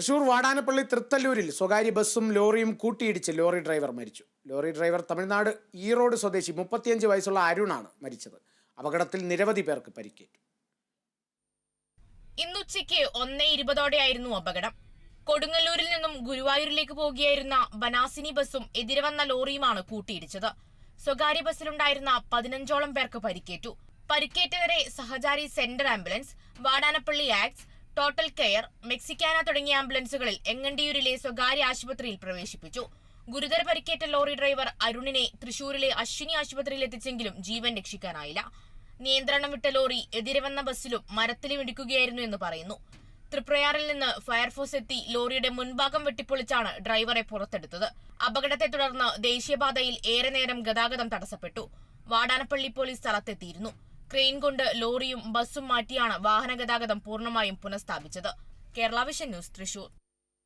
തൃശൂർ വാടാനപ്പള്ളി തൃത്തല്ലൂരിൽ സ്വകാര്യ ബസ്സും ലോറിയും കൂട്ടിയിടിച്ച് ലോറി ഡ്രൈവർ മരിച്ചു. ലോറി ഡ്രൈവർ തമിഴ്നാട് ഈറോഡ് സ്വദേശി മുപ്പത്തിയഞ്ച് വയസ്സുള്ള അരുണാണ് മരിച്ചത്. അപകടത്തിൽ നിരവധി പേർക്ക് പരിക്കേറ്റു. ഇന്നുച്ചയ്ക്ക് ഒന്നേ ഇരുപതോടെയായിരുന്നു അപകടം. കൊടുങ്ങല്ലൂരിൽ നിന്നും ഗുരുവായൂരിലേക്ക് പോകുകയായിരുന്ന ബനാസിനി ബസ്സും എതിരെ വന്ന ലോറിയുമാണ് കൂട്ടിയിടിച്ചത്. സ്വകാര്യ ബസ്സിലുണ്ടായിരുന്ന പതിനഞ്ചോളം പേർക്ക് പരിക്കേറ്റു. പരിക്കേറ്റവരെ സഹചാരി സെന്റർ ആംബുലൻസ് വാടാനപ്പള്ളി ആക്സ് ടോട്ടൽ കെയർ മെക്സിക്കാന തുടങ്ങിയ ആംബുലൻസുകളിൽ എങ്ങണ്ടിയൂരിലെ സ്വകാര്യ ആശുപത്രിയിൽ പ്രവേശിപ്പിച്ചു. ഗുരുതര പരിക്കേറ്റ ലോറി ഡ്രൈവർ അരുണിനെ തൃശൂരിലെ അശ്വിനി ആശുപത്രിയിൽ എത്തിച്ചെങ്കിലും ജീവൻ രക്ഷിക്കാനായില്ല. നിയന്ത്രണം വിട്ട ലോറി എതിരെ വന്ന ബസ്സിലും മരത്തിലും ഇടിക്കുകയായിരുന്നു എന്ന് പറയുന്നു. തൃപ്രയാറിൽ നിന്ന് ഫയർഫോഴ്സ് എത്തി ലോറിയുടെ മുൻഭാഗം വെട്ടിപ്പൊളിച്ചാണ് ഡ്രൈവറെ പുറത്തെടുത്തത്. അപകടത്തെ തുടർന്ന് ദേശീയപാതയിൽ ഏറെ നേരം ഗതാഗതം തടസ്സപ്പെട്ടു. വാടാനപ്പള്ളി പോലീസ് സ്ഥലത്തെത്തിയിരുന്നു. ക്രെയിൻ കൊണ്ട് ലോറിയും ബസ്സും മാറ്റിയാണ് വാഹനഗതാഗതം പൂർണമായും പുനഃസ്ഥാപിച്ചത്. Kerala vision news Thrissur.